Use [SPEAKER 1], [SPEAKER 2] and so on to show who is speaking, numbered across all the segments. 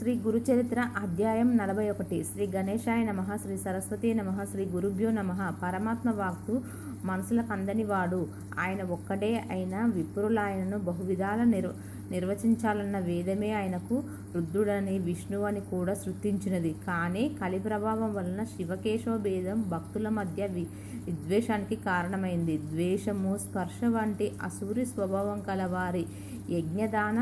[SPEAKER 1] శ్రీ గురుచరిత్ర అధ్యాయం నలభై ఒకటి శ్రీ గణేశాయ నమ శ్రీ సరస్వతి నమ శ్రీ గురుభ్యో నమ పరమాత్మ వాక్తు మనసులకు అందని వాడు ఆయన ఒక్కడే అయిన విప్రులాయనను బహువిధాల నిర్ నిర్వచించాలన్న వేదమే ఆయనకు రుద్రుడని విష్ణువు అని కూడా సృష్టించినది. కానీ కలి ప్రభావం వలన శివకేశవ భేదం భక్తుల మధ్య వి విద్వేషానికి కారణమైంది. ద్వేషము స్పర్శ వంటి అసూరి స్వభావం కలవారి యజ్ఞదాన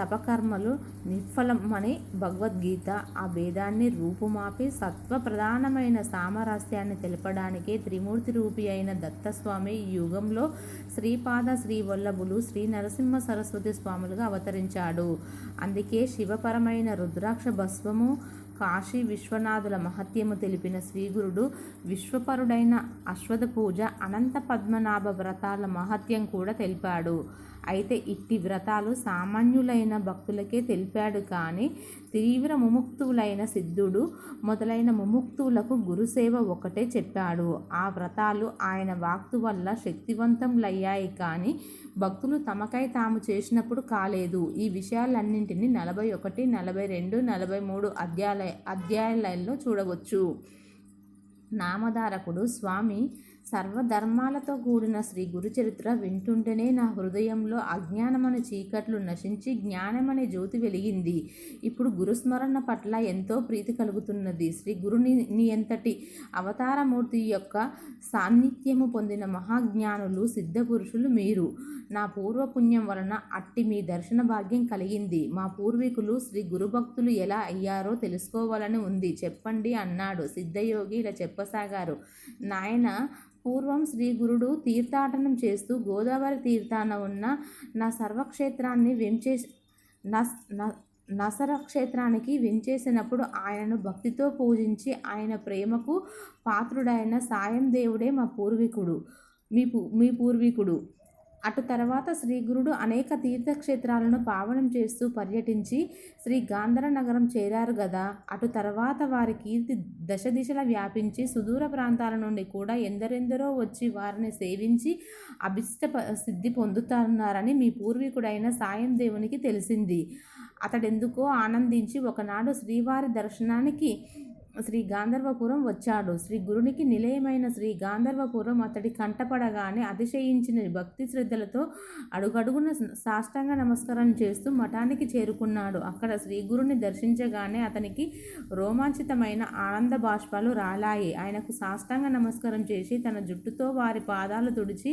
[SPEAKER 1] తపకర్మలు నిష్ఫలమని భగవద్గీత. ఆ భేదాన్ని రూపుమాపి సత్వ ప్రధానమైన సామరస్యాన్ని తెలపడానికే త్రిమూర్తి రూపి అయిన దత్తస్వామి ఈ యుగంలో శ్రీపాద శ్రీవల్లభులు శ్రీ నరసింహ సరస్వతి స్వాములుగా అవతరించాడు. అందుకే శివపరమైన రుద్రాక్ష భస్వము కాశీ విశ్వనాథుల మహత్యము తెలిపిన శ్రీగురుడు విశ్వపరుడైన అశ్వథ పూజ అనంత పద్మనాభ వ్రతాల మహత్యం కూడా తెలిపాడు. అయితే ఇట్టి వ్రతాలు సామాన్యులైన భక్తులకే తెలిపాడు కానీ తీవ్ర ముముక్తులైన సిద్ధుడు మొదలైన ముముక్తులకు గురుసేవ ఒకటే చెప్పాడు. ఆ వ్రతాలు ఆయన వాక్తు వల్ల శక్తివంతములయ్యాయి కానీ భక్తులు తమకై తాము చేసినప్పుడు కాలేదు. ఈ విషయాలన్నింటినీ నలభై ఒకటి నలభై రెండు నలభై మూడు అధ్యాయ అధ్యాయాలలో చూడవచ్చు. నామధారకుడు స్వామి సర్వధర్మాలతో కూడిన శ్రీ గురుచరిత్ర వింటుంటేనే నా హృదయంలో అజ్ఞానమనే చీకట్లు నశించి జ్ఞానమనే జ్యోతి వెలిగింది. ఇప్పుడు గురుస్మరణ పట్ల ఎంతో ప్రీతి కలుగుతున్నది. శ్రీ గురుని నీ ఎంతటి అవతారమూర్తి యొక్క సాన్నిధ్యము పొందిన మహాజ్ఞానులు సిద్ధపురుషులు మీరు. నా పూర్వపుణ్యం వలన అట్టి మీ దర్శన భాగ్యం కలిగింది. మా పూర్వీకులు శ్రీ గురుభక్తులు ఎలా అయ్యారో తెలుసుకోవాలని ఉంది. చెప్పండి అన్నాడు సిద్ధయోగి ఇలా చెప్పసాగారు. నాయన పూర్వం శ్రీ గురుడు తీర్థాటనం చేస్తూ గోదావరి తీర్థాన ఉన్న నా సర్వక్షేత్రాన్ని వెంచే నా నసర క్షేత్రానికి వెంచేసినప్పుడు ఆయనను భక్తితో పూజించి ఆయన ప్రేమకు పాత్రుడైన సాయం దేవుడే మా పూర్వీకుడు మీ పూ మీ పూర్వీకుడు. అటు తర్వాత శ్రీగురుడు అనేక తీర్థక్షేత్రాలను పావనం చేస్తూ పర్యటించి శ్రీ గాంధర నగరం చేరారు కదా అటు తర్వాత వారి కీర్తి దశ దిశల వ్యాపించి సుదూర ప్రాంతాల నుండి కూడా ఎందరెందరో వచ్చి వారిని సేవించి అభిష్ట సిద్ధి పొందుతున్నారని మీ పూర్వీకుడైన సాయం దేవునికి తెలిసింది. అతడెందుకో ఆనందించి ఒకనాడు శ్రీవారి దర్శనానికి శ్రీ గాంధర్వపురం వచ్చాడు. శ్రీ గురునికి నిలయమైన శ్రీ గాంధర్వపురం అతడి కంటపడగానే అతిశయించిన భక్తి శ్రద్ధలతో అడుగడుగున సాష్టాంగ నమస్కారం చేస్తూ మఠానికి చేరుకున్నాడు. అక్కడ శ్రీ గురుని దర్శించగానే అతనికి రోమాంచితమైన ఆనంద బాష్పాలు రాలాయి. ఆయనకు సాష్టాంగ నమస్కారం చేసి తన జుట్టుతో వారి పాదాలు తుడిచి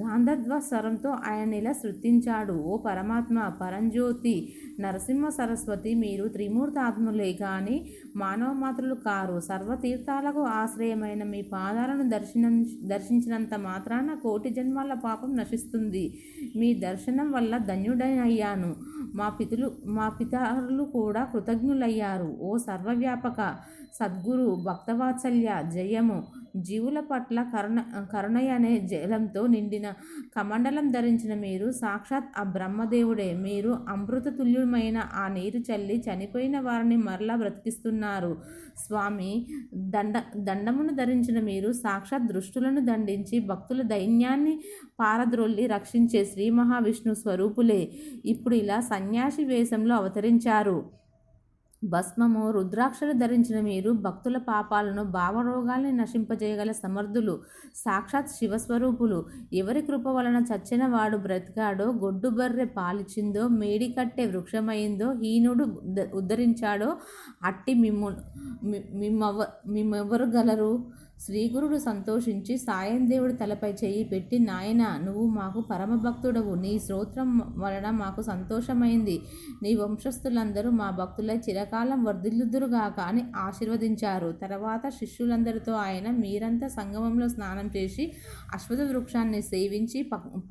[SPEAKER 1] గాంధర్వ స్వరంతో ఆయన ఇలా శృతించాడు ఓ పరమాత్మ పరంజ్యోతి నరసింహ సరస్వతి మీరు త్రిమూర్తాత్ములే కానీ మానవ మాత్రులు కారు. సర్వతీర్థాలకు ఆశ్రయమైన మీ పాదాలను దర్శనం దర్శించినంత మాత్రాన కోటి జన్మాల పాపం నశిస్తుంది. మీ దర్శనం వల్ల ధన్యుడనయ్యాను. మా పితులు మా పితరులు కూడా కృతజ్ఞులయ్యారు. ఓ సర్వవ్యాపక సద్గురు భక్తవాత్సల్య జయము. జీవుల పట్ల కరుణ కరుణయ అనే జలంతో నిండిన కమండలం ధరించిన మీరు సాక్షాత్ ఆ బ్రహ్మదేవుడే. మీరు అమృత తుల్యమైన ఆ నీరు చల్లి చనిపోయిన వారిని మరలా బ్రతికిస్తున్నారు. స్వామి దండ దండమును ధరించిన మీరు సాక్షాత్ దృష్టులను దండించి భక్తుల దైన్యాన్ని పారద్రొల్లి రక్షించే శ్రీ మహావిష్ణు స్వరూపులే. ఇప్పుడు ఇలా సన్యాసి వేషంలో అవతరించారు. భస్మము రుద్రాక్షలు ధరించిన మీరు భక్తుల పాపాలను భావరోగాల్ని నశింపజేయగల సమర్థులు సాక్షాత్ శివస్వరూపులు. ఎవరి కృప వలన చచ్చిన వాడు బ్రతికాడో గొడ్డు బర్రె పాలిచిందో మేడి కట్టే వృక్షమైందో హీనుడు ఉద్ధరించాడో అట్టి మిమ్ము మిమ్మవ మిమ్మెవరు గలరు? శ్రీగురుడు సంతోషించి సాయం దేవుడి తలపై చేయి పెట్టి నాయన నువ్వు మాకు పరమభక్తుడవు. నీ స్తోత్రం వలన మాకు సంతోషమైంది. నీ వంశస్థులందరూ మా భక్తులై చిరకాలం వర్ధిల్లుదురుగాక అని ఆశీర్వదించారు. తర్వాత శిష్యులందరితో ఆయన మీరంతా సంగమంలో స్నానం చేసి అశ్వథ వృక్షాన్ని సేవించి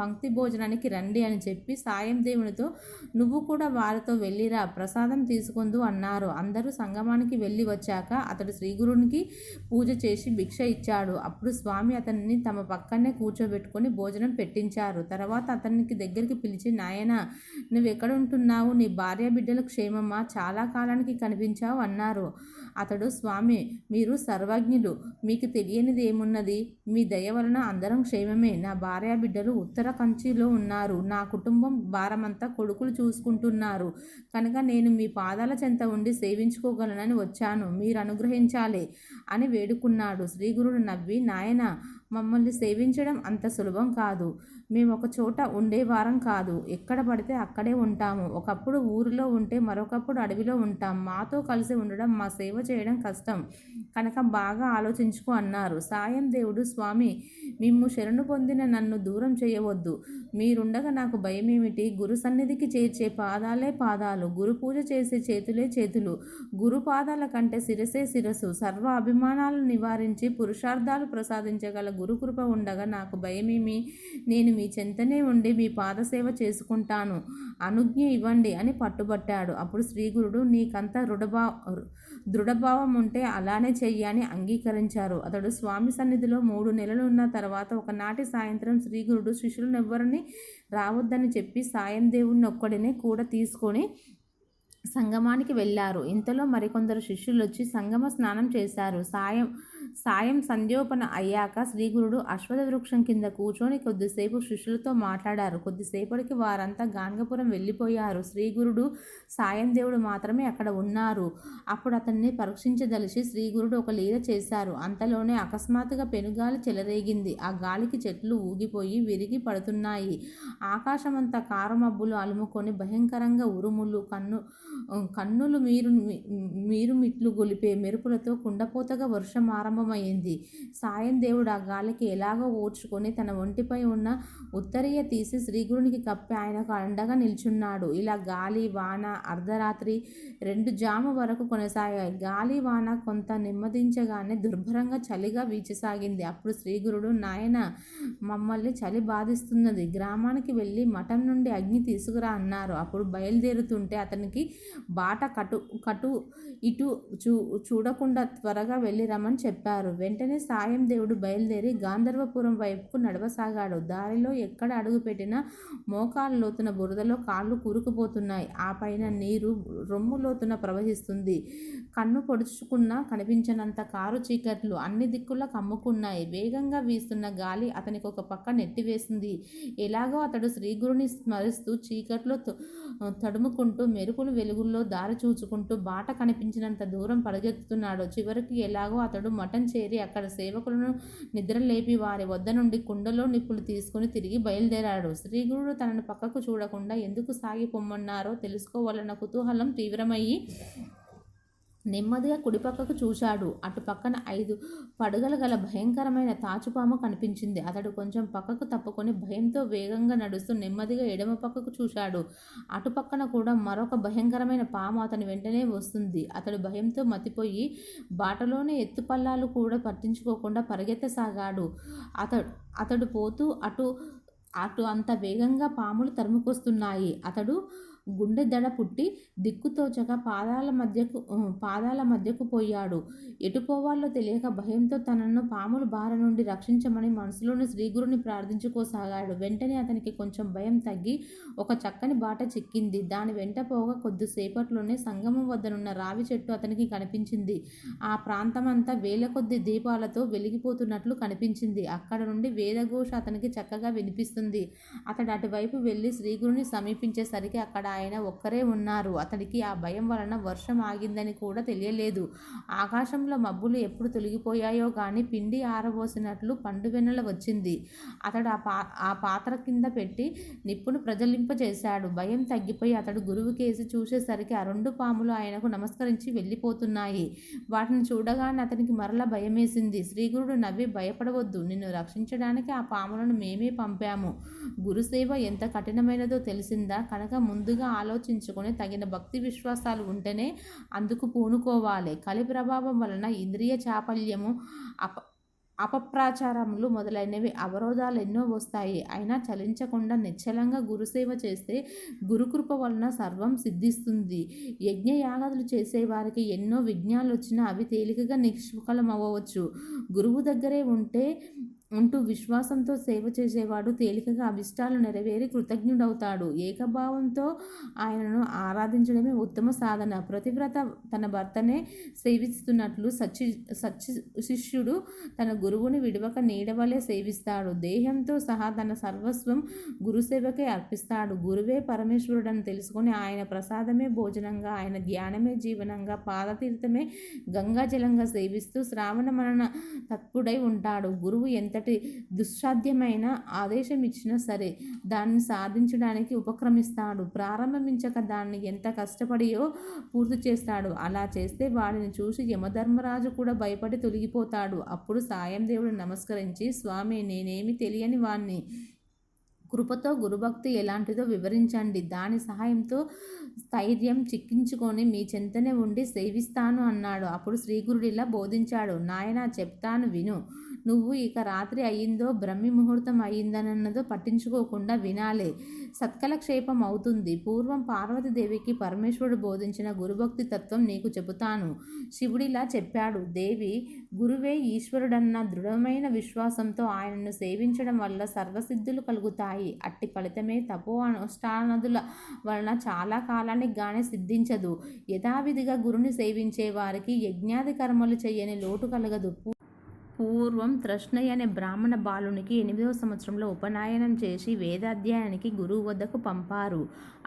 [SPEAKER 1] పంక్తి భోజనానికి రండి అని చెప్పి సాయం దేవునితో నువ్వు కూడా వారితో వెళ్ళిరా ప్రసాదం తీసుకుందు అన్నారు. అందరూ సంగమానికి వెళ్ళి వచ్చాక అతడు శ్రీగురునికి పూజ చేసి భిక్ష భిక్ష ఇచ్చాడు. అప్పుడు స్వామి అతన్ని తమ పక్కనే కూర్చోబెట్టుకొని భోజనం పెట్టించారు. తర్వాత అతనికి దగ్గరికి పిలిచి నాయన నువ్వెక్కడుంటున్నావు ఉంటున్నావు? నీ భార్య బిడ్డల క్షేమమా? చాలా కాలానికి కనిపించావు అన్నారు. అతడు స్వామి మీరు సర్వజ్ఞులు. మీకు తెలియనిది ఏమున్నది? మీ దయ వలన అందరం క్షేమమే. నా భార్య బిడ్డలు ఉత్తర కంచిలో ఉన్నారు. నా కుటుంబం భారమంతా కొడుకులు చూసుకుంటున్నారు. కనుక నేను మీ పాదాల చెంత ఉండి సేవించుకోగలనని వచ్చాను. మీరు అనుగ్రహించాలి అని వేడుకున్నాడు. శ్రీగురుడు నవ్వి నాయన మమ్మల్ని సేవించడం అంత సులభం కాదు. మేము ఒక చోట ఉండేవారం కాదు. ఎక్కడ పడితే అక్కడే ఉంటాము. ఒకప్పుడు ఊరిలో ఉంటే మరొకప్పుడు అడవిలో ఉంటాం. మాతో కలిసి ఉండడం మా సేవ చేయడం కష్టం. కనుక బాగా ఆలోచించుకో అన్నారు. సాయం దేవుడు స్వామి మిమ్ము శరణు పొందిన నన్ను దూరం చేయవద్దు. మీరుండగా నాకు భయమేమిటి? గురు సన్నిధికి చేర్చే పాదాలే పాదాలు. గురు పూజ చేసే చేతులే చేతులు. గురు పాదాల కంటే శిరసే శిరసు. సర్వ అభిమానాలను నివారించి పురుషార్థాలు ప్రసాదించగల గురుకృప ఉండగా నాకు భయమేమి? నేను మీ చెంతనే ఉండి మీ పాదసేవ చేసుకుంటాను. అనుజ్ఞ ఇవ్వండి అని పట్టుబట్టాడు. అప్పుడు శ్రీగురుడు నీకంత రుడభా దృఢభావం ఉంటే అలానే చెయ్యని అంగీకరించారు. అతడు స్వామి సన్నిధిలో మూడు నెలలు ఉన్న తర్వాత ఒకనాటి సాయంత్రం శ్రీగురుడు శిష్యులనెవ్వరిని రావద్దని చెప్పి సాయం దేవుణ్ణి ఒక్కడినే కూడా తీసుకొని సంగమానికి వెళ్ళారు. ఇంతలో మరికొందరు శిష్యులు వచ్చి సంగమ స్నానం చేశారు. సాయం సాయం సంధ్యోపన అయ్యాక శ్రీగురుడు అశ్వథ వృక్షం కింద కూర్చొని కొద్దిసేపు శిష్యులతో మాట్లాడారు. కొద్దిసేపటికి వారంతా గాంగపురం వెళ్ళిపోయారు. శ్రీగురుడు సాయం దేవుడు మాత్రమే అక్కడ ఉన్నారు. అప్పుడు అతన్ని పరీక్షించదలిచి శ్రీగురుడు ఒక లీల చేశారు. అంతలోనే అకస్మాత్తుగా పెనుగాలి చెలరేగింది. ఆ గాలికి చెట్లు ఊగిపోయి విరిగి పడుతున్నాయి. ఆకాశమంతా కారమబ్బులు అలుముకొని భయంకరంగా ఉరుములు కన్ను కన్నులు మీరు మీరు మిట్లు గొలిపే మెరుపులతో కుండపోతగా వర్షం ప్రారంభమైంది సాయం దేవుడు ఆ గాలికి ఎలాగో ఓర్చుకొని తన ఒంటిపై ఉన్న ఉత్తరీయ తీసి శ్రీగురునికి కప్పి ఆయనకు అండగా నిల్చున్నాడు. ఇలా గాలి వాన అర్ధరాత్రి రెండు జాము వరకు కొనసాగాయి. గాలి వాన కొంత నెమ్మదించగానే దుర్భరంగా చలిగా వీచసాగింది. అప్పుడు శ్రీగురుడు నాయన మమ్మల్ని చలి బాధిస్తున్నది. గ్రామానికి వెళ్ళి మఠం నుండి అగ్ని తీసుకురా అన్నారు. అప్పుడు బయలుదేరుతుంటే అతనికి బాట కటు కటు ఇటు చూ చూడకుండా త్వరగా వెళ్ళి చెప్పారు చెప్పారు. వెంటనే సాయం దేవుడు బయలుదేరి గాంధర్వపురం వైపుకు నడవసాగాడు. దారిలో ఎక్కడ అడుగుపెట్టినా మోకాలు లోతున బురదలో కాళ్ళు కూరుకుపోతున్నాయి. ఆ పైన నీరు రొమ్ము లోతున ప్రవహిస్తుంది. కన్ను పొడుచుకున్నా కనిపించనంత కారు చీకట్లు అన్ని దిక్కులా కమ్ముకున్నాయి. వేగంగా వీస్తున్న గాలి అతనికి ఒక పక్క నెట్టివేసింది. ఎలాగో అతడు శ్రీగురుని స్మరిస్తూ చీకట్లో తడుముకుంటూ మెరుపులు వెలుగుల్లో దారి చూచుకుంటూ బాట కనిపించినంత దూరం పరిగెత్తుతున్నాడు. చివరికి ఎలాగో అతడు మఠం చేరి అక్కడ సేవకులను నిద్రలేపి వారి వద్ద నుండి కుండలో నిప్పులు తీసుకుని తిరిగి బయలుదేరాడు. శ్రీగురుడు తనను పక్కకు చూడకుండా ఎందుకు సాగి పొమ్మన్నారో తెలుసుకోవాలన్న కుతూహలం తీవ్రమయ్యి నెమ్మదిగా కుడిపక్కకు చూశాడు. అటు పక్కన ఐదు పడగలు గల భయంకరమైన తాచుపాము కనిపించింది. అతడు కొంచెం పక్కకు తప్పుకొని భయంతో వేగంగా నడుస్తూ నెమ్మదిగా ఎడమ పక్కకు చూశాడు. అటు పక్కన కూడా మరొక భయంకరమైన పాము అతని వెంటనే వస్తుంది. అతడు భయంతో మతిపోయి బాటలోనే ఎత్తుపల్లాలు కూడా పట్టించుకోకుండా పరిగెత్తసాగాడు. అతడు అతడు పోతూ అటు అటు అంత వేగంగా పాములు తరుముకొస్తున్నాయి. అతడు గుండె దడ పుట్టి దిక్కుతోచక పాదాల మధ్యకు పాదాల మధ్యకు పోయాడు. ఎటు పోవాలో తెలియక భయంతో తనను పాముల బార నుండి రక్షించమని మనసులోని శ్రీగురుని ప్రార్థించుకోసాగాడు. వెంటనే అతనికి కొంచెం భయం తగ్గి ఒక చక్కని బాట చిక్కింది. దాని వెంట పోగా కొద్దిసేపట్లోనే సంగమం వద్దనున్న రావి చెట్టు అతనికి కనిపించింది. ఆ ప్రాంతమంతా వేల కొద్ది దీపాలతో వెలిగిపోతున్నట్లు కనిపించింది. అక్కడ నుండి వేదఘోష అతనికి చక్కగా వినిపిస్తుంది. అతడు అటువైపు వెళ్ళి శ్రీగురుని సమీపించేసరికి అక్కడ ఆయన ఒక్కరే ఉన్నారు. అతడికి ఆ భయం వలన వర్షం ఆగిందని కూడా తెలియలేదు. ఆకాశంలో మబ్బులు ఎప్పుడు తొలగిపోయాయో కానీ పిండి ఆరబోసినట్లు పండు వెన్నెల వచ్చింది. అతడు ఆ పా ఆ పాత్ర కింద పెట్టి నిప్పును ప్రజలింపజేశాడు భయం తగ్గిపోయి అతడు గురువు కేసి చూసేసరికి ఆ రెండు పాములు ఆయనకు నమస్కరించి వెళ్ళిపోతున్నాయి. వాటిని చూడగానే అతనికి మరలా భయమేసింది. శ్రీగురుడు నవ్వి భయపడవద్దు. నిన్ను రక్షించడానికి ఆ పాములను మేమే పంపాము. గురుసేవ ఎంత కఠినమైనదో తెలిసిందా? కనుక ముందుగా ఆలోచించుకొని తగిన భక్తి విశ్వాసాలు ఉంటేనే అందుకు పూనుకోవాలి. కలి ప్రభావం వలన ఇంద్రియ చాపల్యము అప అపప్రాచారములు మొదలైనవి అవరోధాలు ఎన్నో వస్తాయి. అయినా చలించకుండా నిశ్చలంగా గురుసేవ చేస్తే గురుకృప వలన సర్వం సిద్ధిస్తుంది. యజ్ఞయాగాదులు చేసేవారికి ఎన్నో విఘ్నాలు వచ్చినా అవి తేలికగా నిష్ఫలం అవ్వవచ్చు గురువు దగ్గరే ఉంటే ఉంటూ విశ్వాసంతో సేవ చేసేవాడు తేలికగా అభిష్టాలు నెరవేరి కృతజ్ఞుడవుతాడు. ఏకభావంతో ఆయనను ఆరాధించడమే ఉత్తమ సాధన. ప్రతివ్రత తన భర్తనే సేవిస్తున్నట్లు సచి సచి శిష్యుడు తన గురువుని విడవక నీడవలే సేవిస్తాడు. దేహంతో సహా తన సర్వస్వం గురుసేవకే అర్పిస్తాడు. గురువే పరమేశ్వరుడని తెలుసుకొని ఆయన ప్రసాదమే భోజనంగా ఆయన ధ్యానమే జీవనంగా పాదతీర్థమే గంగాజలంగా సేవిస్తూ శ్రావణ మరణ తత్పుడై ఉంటాడు. గురువు ఎంత ఎంతటి దుస్సాధ్యమైన ఆదేశం ఇచ్చినా సరే దాన్ని సాధించడానికి ఉపక్రమిస్తాడు. ప్రారంభించక దాన్ని ఎంత కష్టపడియో పూర్తి చేస్తాడు. అలా చేస్తే వాడిని చూసి యమధర్మరాజు కూడా భయపడి తొలగిపోతాడు. అప్పుడు సాయం దేవుడు నమస్కరించి స్వామి నేనేమి తెలియని వాణ్ణి. కృపతో గురుభక్తి ఎలాంటిదో వివరించండి. దాని సహాయంతో స్థైర్యం చిక్కించుకొని మీ చెంతనే ఉండి సేవిస్తాను అన్నాడు. అప్పుడు శ్రీగురుడిలా బోధించాడు. నాయన చెప్తాను విను. నువ్వు ఇక రాత్రి అయ్యిందో బ్రహ్మి ముహూర్తం అయ్యిందనన్నదో పట్టించుకోకుండా వినాలే. సత్కలక్షేపం అవుతుంది. పూర్వం పార్వతీదేవికి పరమేశ్వరుడు బోధించిన గురుభక్తి తత్వం నీకు చెబుతాను. శివుడిలా చెప్పాడు. దేవి గురువే ఈశ్వరుడన్న దృఢమైన విశ్వాసంతో ఆయనను సేవించడం వల్ల సర్వసిద్ధులు కలుగుతాయి. అట్టి ఫలితమే తపో అనుష్ఠానదుల వలన చాలా కాలానికి గానే సిద్ధించదు. యథావిధిగా గురుని సేవించే వారికి యజ్ఞాది కర్మలు చేయని లోటు కలగదు. పూర్వం తృష్ణయ్య అనే బ్రాహ్మణ బాలునికి ఎనిమిదవ సంవత్సరంలో ఉపనయనం చేసి వేదాధ్యాయానికి గురువు వద్దకు పంపారు.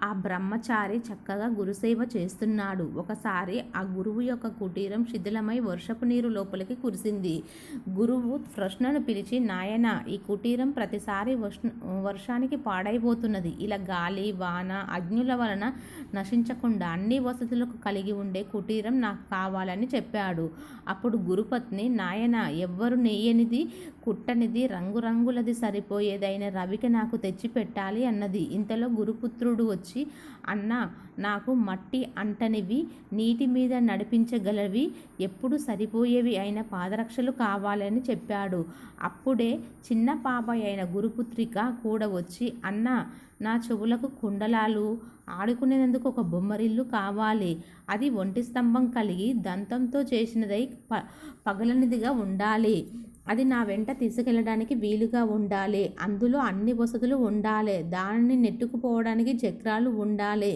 [SPEAKER 1] ఆ బ్రహ్మచారి చక్కగా గురుసేవ చేస్తున్నాడు. ఒకసారి ఆ గురువు యొక్క కుటీరం శిథిలమై వర్షపు నీరు లోపలికి కురిసింది. గురువు కృష్ణను పిలిచి నాయన ఈ కుటీరం ప్రతిసారి వర్షానికి పాడైపోతున్నది. ఇలా గాలి వాన అగ్నుల వలన నశించకుండా అన్ని వసతులకు కలిగి ఉండే కుటీరం నాకు కావాలని చెప్పాడు. అప్పుడు గురుపత్ని నాయన ఎవ్వరు నెయ్యనిది కుట్టనిది రంగురంగులది సరిపోయేదైన రవికి నాకు తెచ్చి పెట్టాలి అన్నది. ఇంతలో గురుపుత్రుడు వచ్చి అన్న నాకు మట్టి అంటనివి నీటి మీద నడిపించగలవి ఎప్పుడు సరిపోయేవి అయిన పాదరక్షలు కావాలని చెప్పాడు. అప్పుడే చిన్న పాప అయిన గురుపుత్రిక కూడా వచ్చి అన్న నా చెవులకు కుండలాలు ఆడుకునేందుకు ఒక బొమ్మరిల్లు కావాలి. అది ఒంటి స్తంభం కలిగి దంతంతో చేసినదై ప పగలనిదిగా ఉండాలి. అది నా వెంట తీసుకెళ్ళడానికి వీలుగా ఉండాలి. అందులో అన్ని వసతులు ఉండాలి. దానిని నెట్టుకుపోవడానికి చక్రాలు ఉండాలి.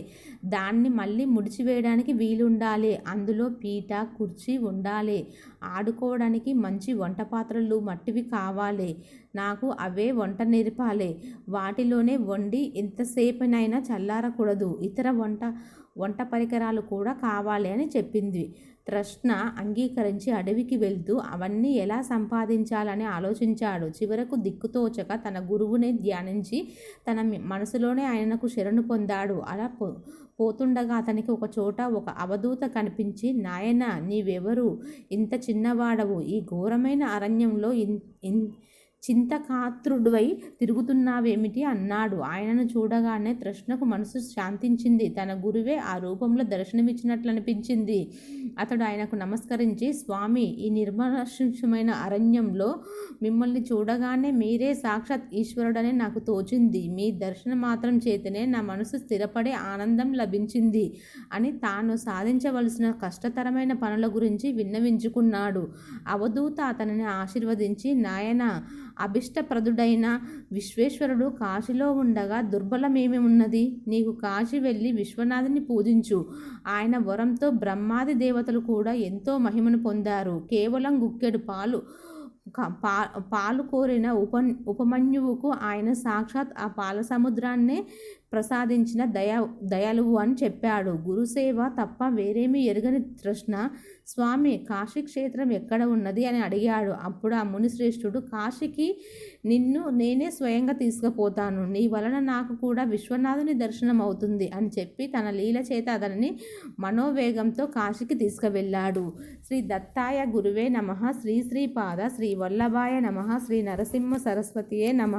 [SPEAKER 1] దాన్ని మళ్ళీ ముడిచివేయడానికి వీలుండాలి. అందులో పీట కుర్చీ ఉండాలి. ఆడుకోవడానికి మంచి వంట పాత్రలు మట్టివి కావాలి. నాకు అవే వంట నేర్పాలే. వాటిలోనే వండి ఎంతసేపునైనా చల్లారకూడదు. ఇతర వంట వంట పరికరాలు కూడా కావాలి అని చెప్పింది. ట్రస్ట్న అంగీకరించి అడవికి వెళ్తూ అవన్నీ ఎలా సంపాదించాలని ఆలోచించాడు. చివరకు దిక్కుతోచక తన గురువునే ధ్యానించి తన మనసులోనే ఆయనకు శరణు పొందాడు. అలా పో పోతుండగా అతనికి ఒక చోట ఒక అవధూత కనిపించి నాయన నీవెవరు? ఇంత చిన్నవాడవు. ఈ ఘోరమైన అరణ్యంలో ఇన్ చింతకాత్రుడివై తిరుగుతున్నావేమిటి? అన్నాడు. ఆయనను చూడగానే తృష్ణకు మనసు శాంతించింది. తన గురువే ఆ రూపంలో దర్శనమిచ్చినట్లనిపించింది. అతడు ఆయనకు నమస్కరించి స్వామి ఈ నిర్మలమైన అరణ్యంలో మిమ్మల్ని చూడగానే మీరే సాక్షాత్ ఈశ్వరుడని నాకు తోచింది. మీ దర్శనం మాత్రం చేతనే నా మనసు స్థిరపడే ఆనందం లభించింది అని తాను సాధించవలసిన కష్టతరమైన పనుల గురించి విన్నవించుకున్నాడు. అవధూత అతనిని ఆశీర్వదించి నాయన అభిష్టప్రదుడైన విశ్వేశ్వరుడు కాశీలో ఉండగా దుర్బలమేమి ఉన్నది? నీకు కాశీ వెళ్ళి విశ్వనాథుని పూజించు. ఆయన వరంతో బ్రహ్మాది దేవతలు కూడా ఎంతో మహిమను పొందారు. కేవలం గుక్కెడు పాలు పా పాలు కోరిన ఉప ఉపమన్యువుకు ఆయన సాక్షాత్ ఆ పాల సముద్రాన్నే ప్రసాదించిన దయా దయలువు అని చెప్పాడు. గురుసేవ తప్ప వేరేమీ ఎరుగని తృష్ణ. స్వామి కాశీ క్షేత్రం ఎక్కడ ఉన్నది అని అడిగాడు. అప్పుడు ఆ మునిశ్రేష్ఠుడు కాశీకి నిన్ను నేనే స్వయంగా తీసుకుపోతాను. నీ వలన నాకు కూడా విశ్వనాథుని దర్శనం అవుతుంది అని చెప్పి తన లీల చేత అతనిని మనోవేగంతో కాశీకి తీసుకువెళ్ళాడు. శ్రీ దత్తాయ గురువే నమ. శ్రీ శ్రీపాద శ్రీ వల్లభాయ నమ. శ్రీ నరసింహ సరస్వతియే నమ.